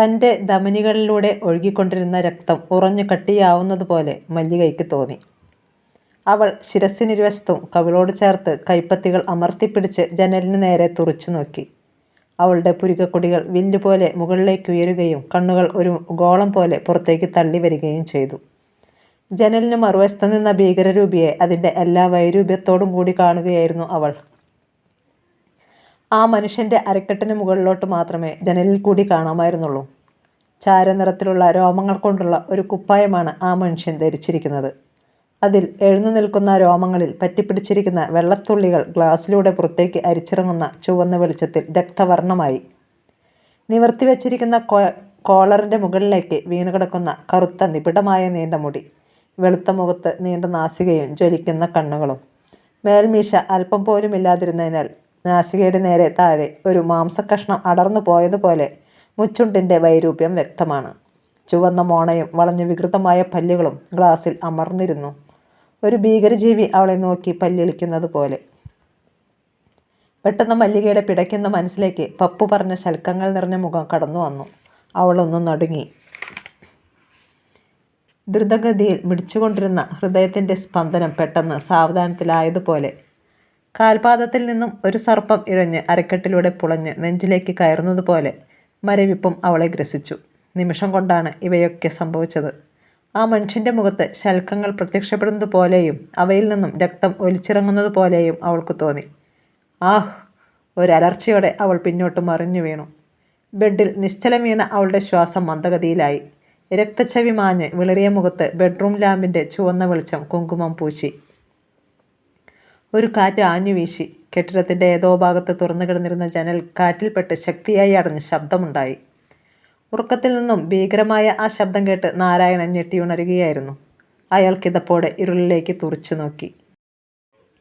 തന്റെ ധമനികളിലൂടെ ഒഴുകിക്കൊണ്ടിരുന്ന രക്തം ഉറഞ്ഞു കട്ടിയാവുന്നതുപോലെ മല്ലികയ്ക്ക് തോന്നി. അവൾ ശിരസ്സിനിരുവശത്തും കവിളോട് ചേർത്ത് കൈപ്പത്തികൾ അമർത്തിപ്പിടിച്ച് ജനലിന് നേരെ തുറച്ചു നോക്കി അവളുടെ പുരികക്കൊടികൾ വില്ലുപോലെ മുകളിലേക്ക് ഉയരുകയും കണ്ണുകൾ ഒരു ഗോളം പോലെ പുറത്തേക്ക് തള്ളി വരികയും ചെയ്തു. ജനലിന് മറുവശത്ത് നിന്ന ഭീകരരൂപിയെ അതിന്റെ എല്ലാ വൈരൂപ്യത്തോടും കൂടി കാണുകയായിരുന്നു അവൾ. ആ മനുഷ്യന്റെ അരക്കെട്ടിന് മുകളിലോട്ട് മാത്രമേ ജനലിൽ കൂടി കാണാമായിരുന്നുള്ളൂ. ചാരനിറത്തിലുള്ള രോമങ്ങൾ കൊണ്ടുള്ള ഒരു കുപ്പായമാണ് ആ മനുഷ്യൻ ധരിച്ചിരിക്കുന്നത്. അതിൽ എഴുന്നു നിൽക്കുന്ന രോമങ്ങളിൽ പറ്റിപ്പിടിച്ചിരിക്കുന്ന വെള്ളത്തുള്ളികൾ ഗ്ലാസിലൂടെ പുറത്തേക്ക് അരിച്ചിറങ്ങുന്ന ചുവന്ന വെളിച്ചത്തിൽ രക്തവർണമായി. കോ കോളറിന്റെ മുകളിലേക്ക് വീണുകിടക്കുന്ന കറുത്ത നിബിഡമായ നീണ്ട മുടി, വെളുത്ത മുഖത്ത് നീണ്ട നാസികയും ജ്വലിക്കുന്ന കണ്ണുകളും. മേൽമീശ അല്പം പോലുമില്ലാതിരുന്നതിനാൽ നാസികയുടെ നേരെ താഴെ ഒരു മാംസക്കഷ്ണം അടർന്നു പോയതുപോലെ മുച്ചുണ്ടിന്റെ വൈരൂപ്യം വ്യക്തമാണ്. ചുവന്ന മോണയും വളഞ്ഞു വികൃതമായ പല്ലുകളും ഗ്ലാസിൽ അമർന്നിരുന്നു. ഒരു ഭീകരജീവി അവളെ നോക്കി പല്ലിളിക്കുന്നത് പോലെ പെട്ടെന്ന് മല്ലികയുടെ പിടയ്ക്കുന്ന മനസ്സിലേക്ക് പപ്പു പറഞ്ഞ ശൽക്കങ്ങൾ നിറഞ്ഞ മുഖം കടന്നു വന്നു അവളൊന്ന് നടുങ്ങി. ദ്രുതഗതിയിൽ മിടിച്ചുകൊണ്ടിരുന്ന ഹൃദയത്തിന്റെ സ്പന്ദനം പെട്ടെന്ന് സാവധാനത്തിലായതുപോലെ. കാൽപാദത്തിൽ നിന്നും ഒരു സർപ്പം ഇഴഞ്ഞ് അരക്കെട്ടിലൂടെ പുളഞ്ഞ് നെഞ്ചിലേക്ക് കയറുന്നതുപോലെ മരവിപ്പും അവളെ ഗ്രസിച്ചു. നിമിഷം കൊണ്ടാണ് ഇവയൊക്കെ സംഭവിച്ചത്. ആ മനുഷ്യന്റെ മുഖത്ത് ശൽക്കങ്ങൾ പ്രത്യക്ഷപ്പെടുന്നത് പോലെയും അവയിൽ നിന്നും രക്തം ഒലിച്ചിറങ്ങുന്നത് പോലെയും അവൾക്ക് തോന്നി. ആഹ്! ഒരലർച്ചയോടെ അവൾ പിന്നോട്ട് മറിഞ്ഞു വീണു ബെഡിൽ നിശ്ചലം വീണ അവളുടെ ശ്വാസം മന്ദഗതിയിലായി. രക്തച്ചവി മാഞ്ഞ് വിളറിയ മുഖത്ത് ബെഡ്റൂം ലാമ്പിന്റെ ചുവന്ന വെളിച്ചം കുങ്കുമം പൂശി. ഒരു കാറ്റ് ആഞ്ഞുവീശി. കെട്ടിടത്തിന്റെ ഏതോ ഭാഗത്ത് തുറന്നു കിടന്നിരുന്ന ജനൽ കാറ്റിൽപ്പെട്ട് ശക്തിയായി അടഞ്ഞ് ശബ്ദമുണ്ടായി. ഉറക്കത്തിൽ നിന്നും ഭീകരമായ ആ ശബ്ദം കേട്ട് നാരായണൻ ഞെട്ടിയുണരുകയായിരുന്നു. അയാൾ കിതപ്പോടെ ഇരുളിലേക്ക് തുറച്ചു നോക്കി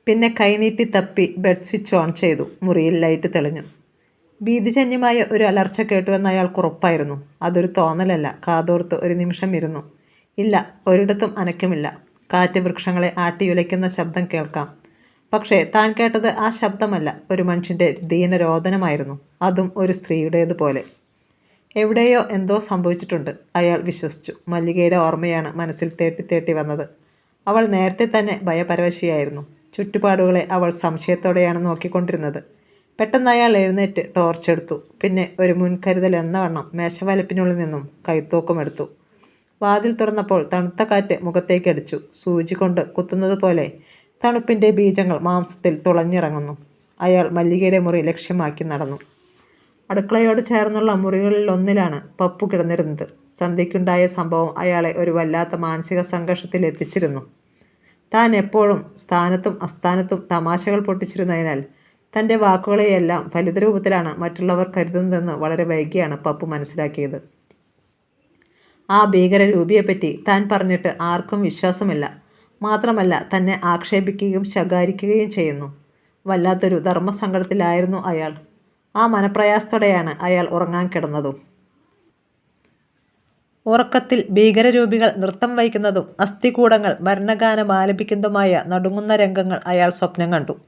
പിന്നെ കൈനീട്ടി തപ്പി ബെഡ് സ്വിച്ച് ഓൺ ചെയ്തു. മുറിയിൽ ലൈറ്റ് തെളിഞ്ഞു. ഭീതിജന്യമായ ഒരു അലർച്ച കേട്ടുവെന്ന് അയാൾക്ക് ഉറപ്പായിരുന്നു. അതൊരു തോന്നലല്ല. കാതോർത്ത് ഒരു നിമിഷം ഇരുന്നു. ഇല്ല, ഒരിടത്തും അനക്കമില്ല. കാറ്റ് വൃക്ഷങ്ങളെ ആട്ടിയുലയ്ക്കുന്ന ശബ്ദം കേൾക്കാം. പക്ഷേ താൻ കേട്ടത് ആ ശബ്ദമല്ല, ഒരു മനുഷ്യന്റെ ദീനരോധനമായിരുന്നു അതും ഒരു സ്ത്രീയുടേതുപോലെ. എവിടെയോ എന്തോ സംഭവിച്ചിട്ടുണ്ട്. അയാൾ വിശ്വസിച്ചു. മല്ലികയുടെ ഓർമ്മയാണ് മനസ്സിൽ തേട്ടി തേട്ടി വന്നത്. അവൾ നേരത്തെ തന്നെ ഭയപരവശിയായിരുന്നു ചുറ്റുപാടുകളെ അവൾ സംശയത്തോടെയാണ് നോക്കിക്കൊണ്ടിരുന്നത്. പെട്ടെന്ന് അയാൾ എഴുന്നേറ്റ് ടോർച്ച് എടുത്തു പിന്നെ ഒരു മുൻകരുതൽ എന്ന വണ്ണം മേശവലപ്പിനുള്ളിൽ നിന്നും കൈത്തോക്കുമെടുത്തു. വാതിൽ തുറന്നപ്പോൾ തണുത്ത കാറ്റ് മുഖത്തേക്കടിച്ചു. സൂചി കൊണ്ട് കുത്തുന്നത് കുത്തുന്നതുപോലെ തണുപ്പിന്റെ ബീജങ്ങൾ മാംസത്തിൽ തുളഞ്ഞിറങ്ങുന്നു. അയാൾ മല്ലികയുടെ മുറി ലക്ഷ്യമാക്കി നടന്നു. അടുക്കളയോട് ചേർന്നുള്ള മുറികളിലൊന്നിലാണ് പപ്പു കിടന്നിരുന്നത്. സന്ധ്യയ്ക്കുണ്ടായ സംഭവം അയാളെ ഒരു വല്ലാത്ത മാനസിക സംഘർഷത്തിൽ എത്തിച്ചിരുന്നു താൻ എപ്പോഴും സ്ഥാനത്തും അസ്ഥാനത്തും തമാശകൾ പൊട്ടിച്ചിരുന്നതിനാൽ തന്റെ വാക്കുകളെയെല്ലാം ഫലിതരൂപത്തിലാണ് മറ്റുള്ളവർ കരുതുന്നതെന്ന് വളരെ വൈകിയാണ് പപ്പു മനസ്സിലാക്കിയത്. ആ ഭീകര രൂപിയെപ്പറ്റി താൻ പറഞ്ഞിട്ട് ആർക്കും വിശ്വാസമില്ല. മാത്രമല്ല തന്നെ ആക്ഷേപിക്കുകയും ശകാരിക്കുകയും ചെയ്യുന്നു. വല്ലാത്തൊരു ധർമ്മസങ്കടത്തിലായിരുന്നു അയാൾ. ആ മനപ്രയാസത്തോടെയാണ് അയാൾ ഉറങ്ങാൻ കിടന്നതും. ഉറക്കത്തിൽ ഭീകരരൂപികൾ നൃത്തം വഹിക്കുന്നതും അസ്ഥികൂടങ്ങൾ ഭരണഗാനം ആലപിക്കുന്നതുമായ നടുങ്ങുന്ന രംഗങ്ങൾ അയാൾ സ്വപ്നം കണ്ടു.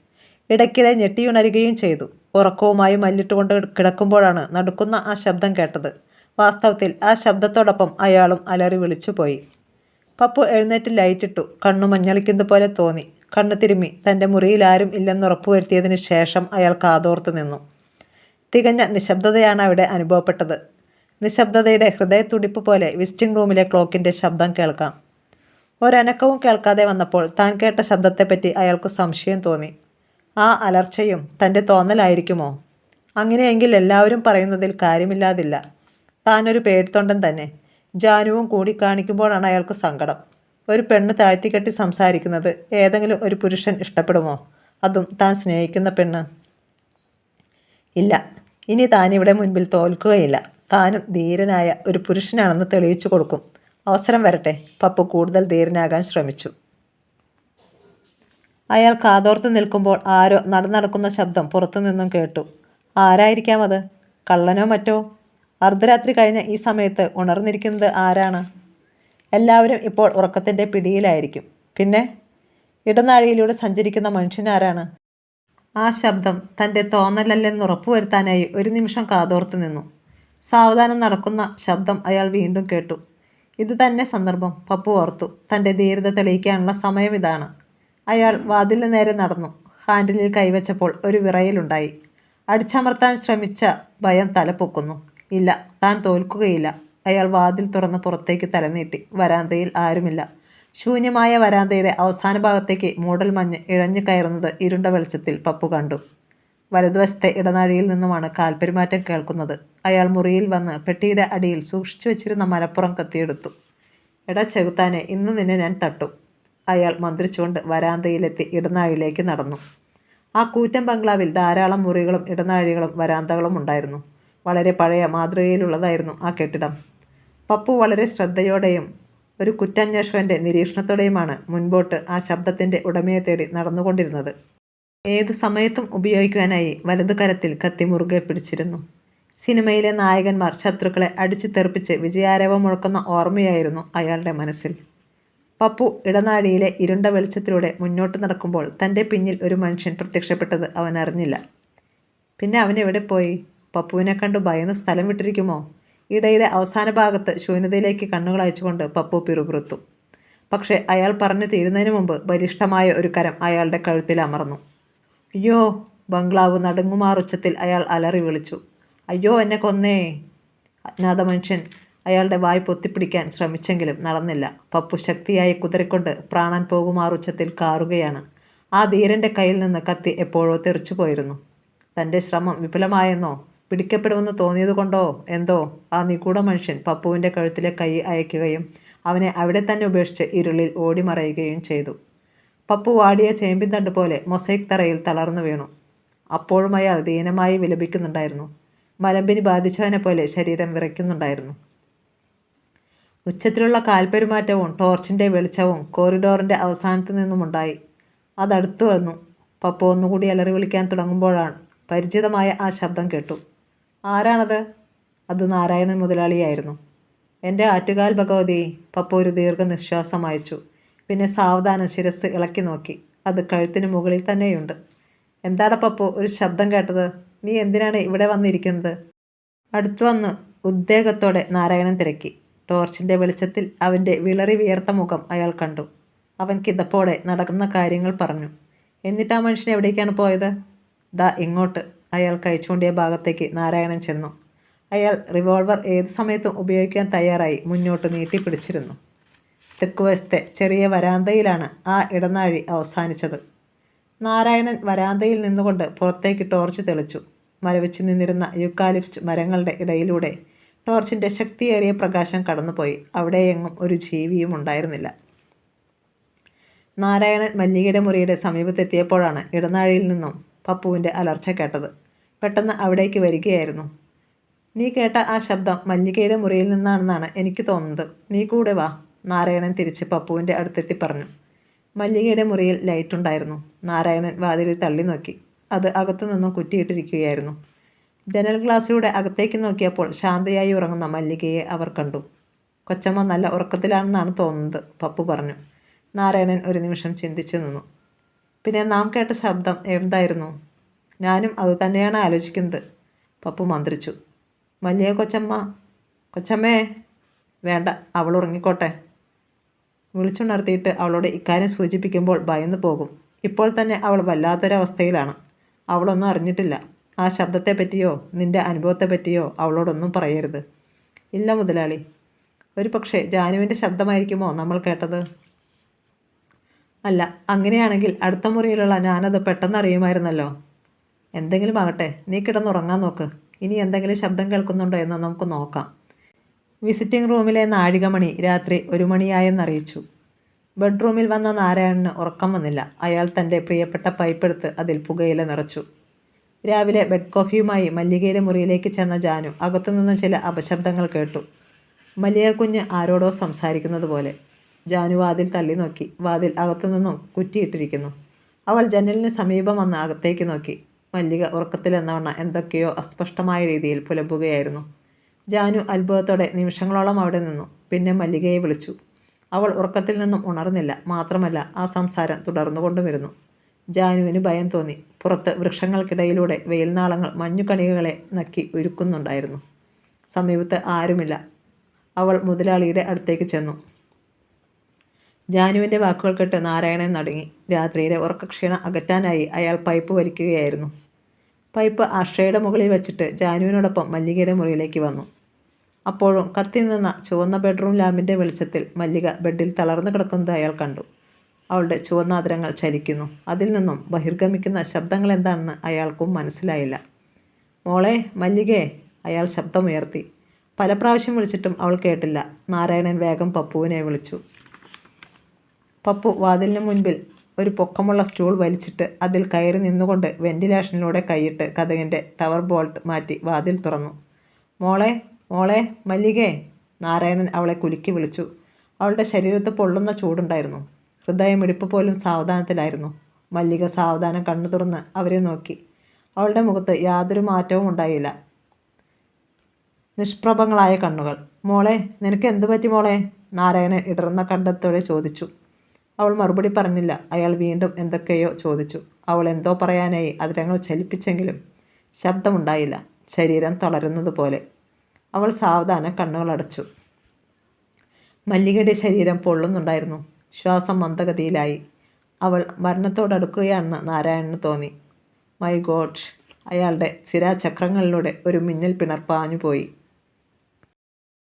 ഇടയ്ക്കിടെ ഞെട്ടിയുണരുകയും ചെയ്തു. ഉറക്കവുമായി മല്ലിട്ടുകൊണ്ട് കിടക്കുമ്പോഴാണ് നടുക്കുന്ന ആ ശബ്ദം കേട്ടത്. വാസ്തവത്തിൽ ആ ശബ്ദത്തോടൊപ്പം അയാളും അലറി വിളിച്ചുപോയി. പപ്പു എഴുന്നേറ്റ് ലൈറ്റിട്ടു. കണ്ണു മഞ്ഞളിക്കുന്നതുപോലെ തോന്നി. കണ്ണു തിരുമ്മി. തന്റെ മുറിയിൽ ആരും ഇല്ലെന്ന് ഉറപ്പുവരുത്തിയതിന് ശേഷം അയാൾ കാതോർത്ത് നിന്നു. തികഞ്ഞ നിശബ്ദതയാണ് അവിടെ അനുഭവപ്പെട്ടത്. നിശബ്ദതയുടെ ഹൃദയത്തുടിപ്പ് പോലെ വിസിറ്റിംഗ് റൂമിലെ ക്ലോക്കിന്റെ ശബ്ദം കേൾക്കാം. ഒരനക്കവും കേൾക്കാതെ വന്നപ്പോൾ താൻ കേട്ട ശബ്ദത്തെപ്പറ്റി അയാൾക്ക് സംശയം തോന്നി. ആ അലർച്ചയും തന്റെ തോന്നലായിരിക്കുമോ? അങ്ങനെയെങ്കിൽ എല്ലാവരും പറയുന്നതിൽ കാര്യമില്ലാതില്ല. താനൊരു പേടിത്തൊണ്ടൻ തന്നെ. ജാനുവും കൂടി കാണിക്കുമ്പോഴാണ് അയാൾക്ക് സങ്കടം. ഒരു പെണ്ണ് താഴ്ത്തിക്കെട്ടി സംസാരിക്കുന്നത് ഏതെങ്കിലും ഒരു പുരുഷൻ ഇഷ്ടപ്പെടുമോ? അതും താൻ സ്നേഹിക്കുന്ന പെണ്ണ്. ഇല്ല, ഇനി താൻ ഇവിടെ മുൻപിൽ തോൽക്കുകയില്ല. താനും ധീരനായ ഒരു പുരുഷനാണെന്ന് തെളിയിച്ചു കൊടുക്കും അവസരം വരട്ടെ. പപ്പു കൂടുതൽ ധീരനാകാൻ ശ്രമിച്ചു. അയാൾ കാതോർത്ത് നിൽക്കുമ്പോൾ ആരോ നടന്നടക്കുന്ന ശബ്ദം പുറത്തുനിന്നും കേട്ടു. ആരായിരിക്കാം അത്? കള്ളനോ മറ്റോ? അർദ്ധരാത്രി കഴിഞ്ഞ ഈ സമയത്ത് ഉണർന്നിരിക്കുന്നത് ആരാണ്? എല്ലാവരും ഇപ്പോൾ ഉറക്കത്തിന്റെ പിടിയിലായിരിക്കും. പിന്നെ? ഇടനാഴിയിലൂടെ സഞ്ചരിക്കുന്ന മനുഷ്യനാരാണ്? ആ ശബ്ദം തന്റെ തോന്നലല്ലെന്ന് ഉറപ്പുവരുത്താനായി ഒരു നിമിഷം കാതോർത്ത് നിന്നു. സാവധാനം നടക്കുന്ന ശബ്ദം അയാൾ വീണ്ടും കേട്ടു ഇത് തന്നെ സന്ദർഭം പപ്പു ഓർത്തു തന്റെ ധീരത തെളിയിക്കാനുള്ള സമയം ഇതാണ് അയാൾ വാതിലിന് നേരെ നടന്നു ഹാൻഡിലിൽ കൈവച്ചപ്പോൾ ഒരു വിറയലുണ്ടായി അടിച്ചമർത്താൻ ശ്രമിച്ച ഭയം തലപ്പൊക്കുന്നു ഇല്ല. താൻ തോൽക്കുകയില്ല. അയാൾ വാതിൽ തുറന്ന് പുറത്തേക്ക് തലനീട്ടി വരാന്തയിൽ ആരുമില്ല. ശൂന്യമായ വരാന്തയുടെ അവസാന ഭാഗത്തേക്ക് മൂടൽ മഞ്ഞ് ഇഴഞ്ഞു കയറുന്നത് ഇരുണ്ട വെളിച്ചത്തിൽ പപ്പു കണ്ടു. വലതുവശത്തെ ഇടനാഴിയിൽ നിന്നുമാണ് കാൽപ്പെരുമാറ്റം കേൾക്കുന്നത്. അയാൾ മുറിയിൽ വന്ന് പെട്ടിയുടെ അടിയിൽ സൂക്ഷിച്ചു വെച്ചിരുന്ന മലപ്പുറം കത്തിയെടുത്തു. എടാ ചെകുത്താനെ ഇന്ന് നിന്നെ ഞാൻ തട്ടു. അയാൾ മന്ത്രിച്ചുകൊണ്ട് വരാന്തയിലെത്തി ഇടനാഴിയിലേക്ക് നടന്നു. ആ കൂറ്റൻ ബംഗ്ലാവിൽ ധാരാളം മുറികളും ഇടനാഴികളും വരാന്തകളും ഉണ്ടായിരുന്നു. വളരെ പഴയ മാതൃകയിലുള്ളതായിരുന്നു ആ കെട്ടിടം. പപ്പു വളരെ ശ്രദ്ധയോടെയും ഒരു കുറ്റാന്വേഷകന്റെ നിരീക്ഷണത്തോടെയുമാണ് മുൻപോട്ട് ആ ശബ്ദത്തിന്റെ ഉടമയെ തേടി നടന്നുകൊണ്ടിരുന്നത്. ഏതു സമയത്തും ഉപയോഗിക്കുവാനായി വലതു കരത്തിൽ കത്തി മുറുകെ പിടിച്ചിരുന്നു. സിനിമയിലെ നായകന്മാർ ശത്രുക്കളെ അടിച്ചു തെറിപ്പിച്ച് വിജയാരവം മുഴക്കുന്ന ഓർമ്മയായിരുന്നു അയാളുടെ മനസ്സിൽ. പപ്പു ഇടനാഴിയിലെ ഇരുണ്ട വെളിച്ചത്തിലൂടെ മുന്നോട്ട് നടക്കുമ്പോൾ തന്റെ പിന്നിൽ ഒരു മനുഷ്യൻ പ്രത്യക്ഷപ്പെട്ടത് അവൻ അറിഞ്ഞില്ല പിന്നെ അവൻ എവിടെ പോയി? പപ്പുവിനെ കണ്ടു ഭയന്ന് സ്ഥലം വിട്ടിരിക്കുമോ? ഇടയിലെ അവസാന ഭാഗത്ത് ശൂന്യതയിലേക്ക് കണ്ണുകൾ അയച്ചുകൊണ്ട് പപ്പു പിറുപിറുത്തു. പക്ഷേ അയാൾ പറഞ്ഞു തീരുന്നതിന് മുമ്പ് ബലിഷ്ഠമായ ഒരു കരം അയാളുടെ കഴുത്തിൽ അമർന്നു. അയ്യോ ബംഗ്ലാവ് നടുങ്ങുമാറുച്ചത്തിൽ അയാൾ അലറി വിളിച്ചു. അയ്യോ എന്നെ കൊന്നേ. അജ്ഞാത മനുഷ്യൻ അയാളുടെ വായ് പൊത്തിപ്പിടിക്കാൻ ശ്രമിച്ചെങ്കിലും നടന്നില്ല. പപ്പു ശക്തിയായി കുതിരക്കൊണ്ട് പ്രാണൻ പോകുമാറുച്ചത്തിൽ കാറുകയാണ്. ആ ധീരന്റെ കയ്യിൽ നിന്ന് കത്തി എപ്പോഴോ തെറിച്ചു പോയിരുന്നു തന്റെ ശ്രമം വിഫലമായെന്നോ പിടിക്കപ്പെടുമെന്ന് തോന്നിയതുകൊണ്ടോ എന്തോ? ആ നിഗൂഢ മനുഷ്യൻ പപ്പുവിന്റെ കഴുത്തിലെ കൈ അയക്കുകയും അവനെ അവിടെ തന്നെ ഉപേക്ഷിച്ച് ഇരുളിൽ ഓടിമറയുകയും ചെയ്തു. പപ്പു വാടിയ ചേമ്പിൻ തണ്ട് പോലെ മൊസൈക് തറയിൽ തളർന്നു വീണു. അപ്പോഴും അയാൾ ദീനമായി വിലപിക്കുന്നുണ്ടായിരുന്നു. മലമ്പിനി ബാധിച്ചവനെ പോലെ ശരീരം വിറയ്ക്കുന്നുണ്ടായിരുന്നു. ഉച്ചത്തിലുള്ള കാൽപ്പെരുമാറ്റവും ടോർച്ചിന്റെ വെളിച്ചവും കോറിഡോറിന്റെ അവസാനത്തു നിന്നുമുണ്ടായി. അതടുത്തു വന്നു. പപ്പു ഒന്നുകൂടി അലറി വിളിക്കാൻ തുടങ്ങുമ്പോഴാണ് പരിചിതമായ ആ ശബ്ദം കേട്ടു. ആരാണത്? അത് നാരായണൻ മുതലാളിയായിരുന്നു. എന്റെ ആറ്റുകാൽ ഭഗവതി പപ്പ ഒരു ദീർഘനിശ്വാസം അയച്ചു. പിന്നെ സാവധാനം ശിരസ് ഇളക്കി നോക്കി. അത് കഴുത്തിന് മുകളിൽ തന്നെയുണ്ട്. എന്താടാ പപ്പു ഒരു ശബ്ദം കേട്ടത്? നീ എന്തിനാണ് ഇവിടെ വന്നിരിക്കുന്നത്? അടുത്തു വന്ന് ഉദ്വേഗത്തോടെ നാരായണൻ തിരക്കി. ടോർച്ചിന്റെ വെളിച്ചത്തിൽ അവന്റെ വിളറി വിയർത്ത മുഖം അയാൾ കണ്ടു. അവൻ കിതപ്പോടെ നടക്കുന്ന കാര്യങ്ങൾ പറഞ്ഞു. എന്നിട്ട് ആ മനുഷ്യൻ എവിടേക്കാണ് പോയത്? ദാ ഇങ്ങോട്ട്. അയാൾ കഴിച്ചുകൊണ്ടിയ ഭാഗത്തേക്ക് നാരായണൻ ചെന്നു. അയാൾ റിവോൾവർ ഏത് സമയത്തും ഉപയോഗിക്കാൻ തയ്യാറായി മുന്നോട്ട് നീട്ടിപ്പിടിച്ചിരുന്നു. തെക്കുവശത്തെ ചെറിയ വരാന്തയിലാണ് ആ ഇടനാഴി അവസാനിച്ചത്. നാരായണൻ വരാന്തയിൽ നിന്നുകൊണ്ട് പുറത്തേക്ക് ടോർച്ച് തെളിച്ചു. മരവിച്ചു നിന്നിരുന്ന യുക്കാലിപ്സ്റ്റ് മരങ്ങളുടെ ഇടയിലൂടെ ടോർച്ചിന്റെ ശക്തിയേറിയ പ്രകാശം കടന്നുപോയി. അവിടെയെങ്ങും ഒരു ജീവിയും ഉണ്ടായിരുന്നില്ല. നാരായണൻ മല്ലികയുടെ മുറിയുടെ സമീപത്തെത്തിയപ്പോഴാണ് ഇടനാഴിയിൽ നിന്നും പപ്പുവിന്റെ അലർച്ച കേട്ടത്. പെട്ടെന്ന് അവിടേക്ക് വരികയായിരുന്നു. നീ കേട്ട ആ ശബ്ദം മല്ലികയുടെ മുറിയിൽ നിന്നാണെന്നാണ് എനിക്ക് തോന്നുന്നത്. നീ കൂടെ വാ നാരായണൻ തിരിച്ച് പപ്പുവിന്റെ അടുത്തെത്തി പറഞ്ഞു. മല്ലികയുടെ മുറിയിൽ ലൈറ്റ് ഉണ്ടായിരുന്നു നാരായണൻ വാതിലിൽ തള്ളി നോക്കി. അത് അകത്തു നിന്നും കുറ്റിയിട്ടിരിക്കുകയായിരുന്നു. ജനൽ ഗ്ലാസ്സിലൂടെ അകത്തേക്ക് നോക്കിയപ്പോൾ ശാന്തയായി ഉറങ്ങുന്ന മല്ലികയെ അവർ കണ്ടു. കൊച്ചമ്മ നല്ല ഉറക്കത്തിലാണെന്നാണ് തോന്നുന്നത് പപ്പു പറഞ്ഞു. നാരായണൻ ഒരു നിമിഷം ചിന്തിച്ചു നിന്നു. പിന്നെ നാം കേട്ട ശബ്ദം എന്തായിരുന്നു? ഞാനും അത് തന്നെയാണ് ആലോചിക്കുന്നത്. പപ്പു മന്ത്രിച്ചു. വലിയ കൊച്ചമ്മ കൊച്ചമ്മേ വേണ്ട അവൾ ഉറങ്ങിക്കോട്ടെ. വിളിച്ചുണർത്തിയിട്ട് അവളോട് ഇക്കാര്യം സൂചിപ്പിക്കുമ്പോൾ ഭയന്നു പോകും. ഇപ്പോൾ തന്നെ അവൾ വല്ലാത്തൊരവസ്ഥയിലാണ്. അവളൊന്നും അറിഞ്ഞിട്ടില്ല. ആ ശബ്ദത്തെ പറ്റിയോ നിന്റെ അനുഭവത്തെ പറ്റിയോ അവളോടൊന്നും പറയരുത്. ഇല്ല മുതലാളി. ഒരു പക്ഷേ ജാനുവിന്റെ ശബ്ദമായിരിക്കുമോ നമ്മൾ കേട്ടത്? അല്ല അങ്ങനെയാണെങ്കിൽ അടുത്ത മുറിയിലുള്ള ഞാനത് പെട്ടെന്ന് അറിയുമായിരുന്നല്ലോ. എന്തെങ്കിലും ആകട്ടെ നീ കിടന്നുറങ്ങാൻ നോക്ക്. ഇനി എന്തെങ്കിലും ശബ്ദം കേൾക്കുന്നുണ്ടോ എന്ന് നമുക്ക് നോക്കാം. വിസിറ്റിംഗ് റൂമിലെ നാഴികമണി രാത്രി ഒരു മണിയായെന്നറിയിച്ചു ബെഡ്റൂമിൽ വന്ന നാരായണന് ഉറക്കം വന്നില്ല. അയാൾ തന്റെ പ്രിയപ്പെട്ട പൈപ്പെടുത്ത് അതിൽ പുകയില നിറച്ചു. രാവിലെ ബെഡ് കോഫിയുമായി മല്ലികയുടെ മുറിയിലേക്ക് ചെന്ന ജാനു അകത്തുനിന്ന് ചില അപശബ്ദങ്ങൾ കേട്ടു. മല്ലിക കുഞ്ഞ് ആരോടോ സംസാരിക്കുന്നത് പോലെ ജാനു വാതിൽ തള്ളി നോക്കി. വാതിൽ അകത്തു നിന്നും കുറ്റിയിട്ടിരിക്കുന്നു. അവൾ ജനലിന് സമീപം വന്ന് അകത്തേക്ക് നോക്കി. മല്ലിക ഉറക്കത്തിലെന്നവണ്ണ എന്തൊക്കെയോ അസ്പഷ്ടമായ രീതിയിൽ പുലമ്പുകയായിരുന്നു. ജാനു അത്ഭുതത്തോടെ നിമിഷങ്ങളോളം അവിടെ നിന്നു. പിന്നെ മല്ലികയെ വിളിച്ചു. അവൾ ഉറക്കത്തിൽ നിന്നും ഉണർന്നില്ല. മാത്രമല്ല ആ സംസാരം തുടർന്നുകൊണ്ടുവരുന്നു. ജാനുവിന് ഭയം തോന്നി. പുറത്ത് വൃക്ഷങ്ങൾക്കിടയിലൂടെ വെയിൽനാളങ്ങൾ മഞ്ഞുകണികകളെ നക്കി ഉരുക്കുന്നുണ്ടായിരുന്നു സമീപത്ത് ആരുമില്ല. അവൾ മുതലാളിയുടെ അടുത്തേക്ക് ചെന്നു. ജാനുവിന്റെ വാക്കുകൾ കേട്ട് നാരായണൻ നടുങ്ങി. രാത്രിയിലെ ഉറക്കക്ഷീണം അകറ്റാനായി അയാൾ പൈപ്പ് വലിക്കുകയായിരുന്നു. പൈപ്പ് അക്ഷയുടെ മുകളിൽ വെച്ചിട്ട് ജാനുവിനോടൊപ്പം മല്ലികയുടെ മുറിയിലേക്ക് വന്നു. അപ്പോഴും കത്തി നിന്ന ചുവന്ന ബെഡ്റൂം ലാമ്പിന്റെ വെളിച്ചത്തിൽ മല്ലിക ബെഡിൽ തളർന്നു കിടക്കുന്നത് അയാൾ കണ്ടു. അവളുടെ ചുവന്ന അതിരങ്ങൾ ചലിക്കുന്നു. അതിൽ നിന്നും ബഹിർഗമിക്കുന്ന ശബ്ദങ്ങൾ എന്താണെന്ന് അയാൾക്കും മനസ്സിലായില്ല. മോളെ മല്ലികേ അയാൾ ശബ്ദമുയർത്തി. പല പ്രാവശ്യം വിളിച്ചിട്ടും അവൾ കേട്ടില്ല. നാരായണൻ വേഗം പപ്പുവിനെ വിളിച്ചു. പപ്പു വാതിലിന് മുൻപിൽ ഒരു പൊക്കമുള്ള സ്റ്റൂൾ വലിച്ചിട്ട് അതിൽ കയറി നിന്നുകൊണ്ട് വെന്റിലേഷനിലൂടെ കൈയിട്ട് കഥകിന്റെ ടവർ ബോൾട്ട് മാറ്റി വാതിൽ തുറന്നു. മോളെ മോളെ മല്ലികേ നാരായണൻ അവളെ കുലുക്കി വിളിച്ചു. അവളുടെ ശരീരത്ത് പൊള്ളുന്ന ചൂടുണ്ടായിരുന്നു. ഹൃദയമിടിപ്പ് പോലും സാവധാനത്തിലായിരുന്നു. മല്ലിക സാവധാനം കണ്ണു തുറന്ന് അവരെ നോക്കി. അവളുടെ മുഖത്ത് യാതൊരു മാറ്റവും ഉണ്ടായില്ല. നിഷ്പ്രഭങ്ങളായ കണ്ണുകൾ. മോളെ നിനക്ക് എന്തു പറ്റി മോളെ? നാരായണൻ ഇടർന്ന കണ്ടത്തോടെ ചോദിച്ചു. അവൾ മറുപടി പറഞ്ഞില്ല. അയാൾ വീണ്ടും എന്തൊക്കെയോ ചോദിച്ചു. അവൾ എന്തോ പറയാനായി അതിരങ്ങൾ ചലിപ്പിച്ചെങ്കിലും ശബ്ദമുണ്ടായില്ല. ശരീരം തളരുന്നത് പോലെ അവൾ സാവധാനം കണ്ണുകളടച്ചു മല്ലികയുടെ ശരീരം പൊള്ളുന്നുണ്ടായിരുന്നു. ശ്വാസം മന്ദഗതിയിലായി. അവൾ മരണത്തോടടുക്കുകയാണെന്ന് നാരായണന് തോന്നി. My God. അയാളുടെ സിരാചക്രങ്ങളിലൂടെ ഒരു മിന്നൽ പിണർ പാഞ്ഞുപോയി